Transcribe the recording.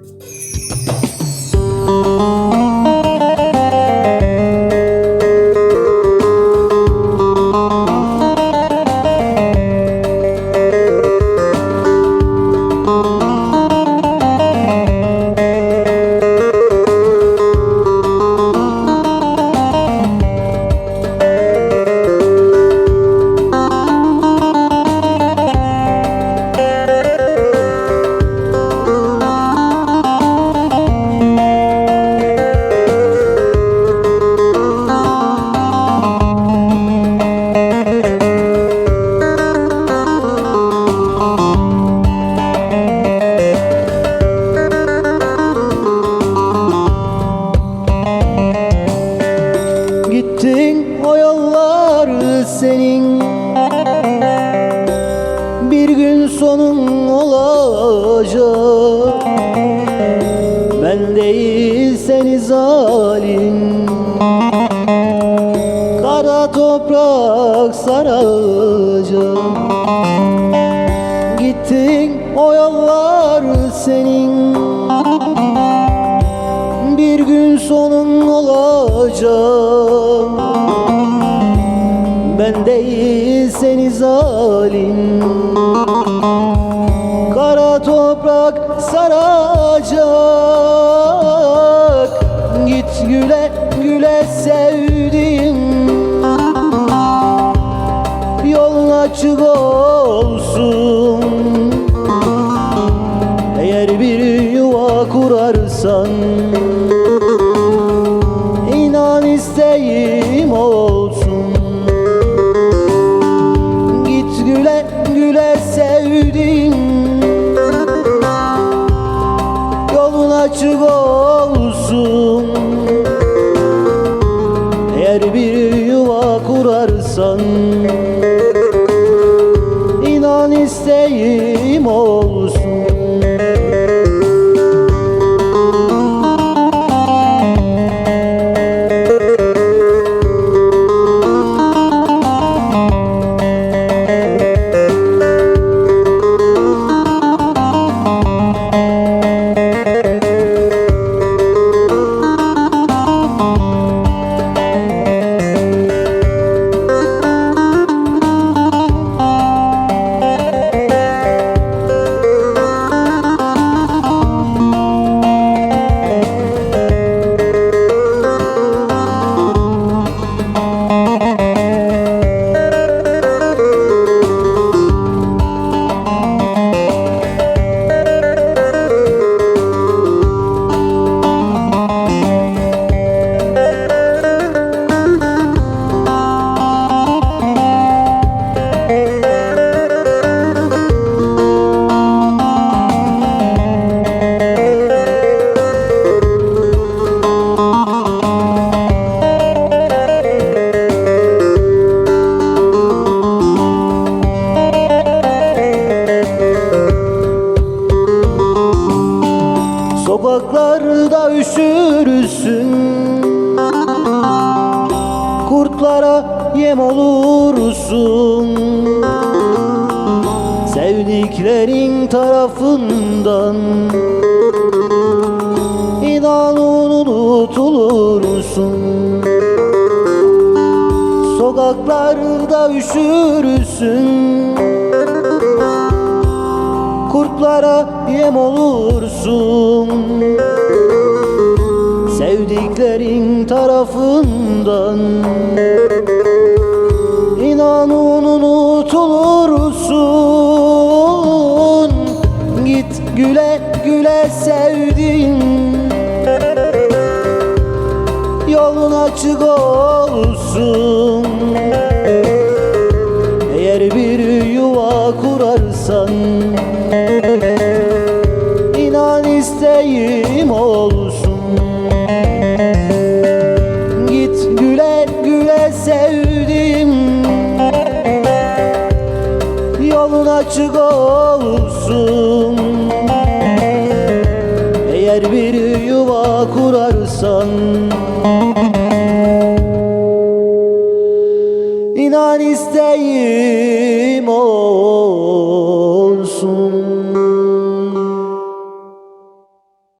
Gittin Bir gün sonun olacak. Ben değil seni zalim. Kara toprak saracak. Gittin o yollar senin. Bir gün sonun olacak seni zalim. Kara toprak saracak. Git güle güle sevdiğim Yolun açık olsun. Eğer bir yuva kurarsan isteğim olsun Kurtlara yem olursun. Sevdiklerin tarafından İnan unutulursun. Sokaklarda üşürsün. Kurtlara yem olursun Sevdiklerin tarafından. İnan unutulursun Git güle güle sevdim Yolun açık olsun İnan isteğim olsun.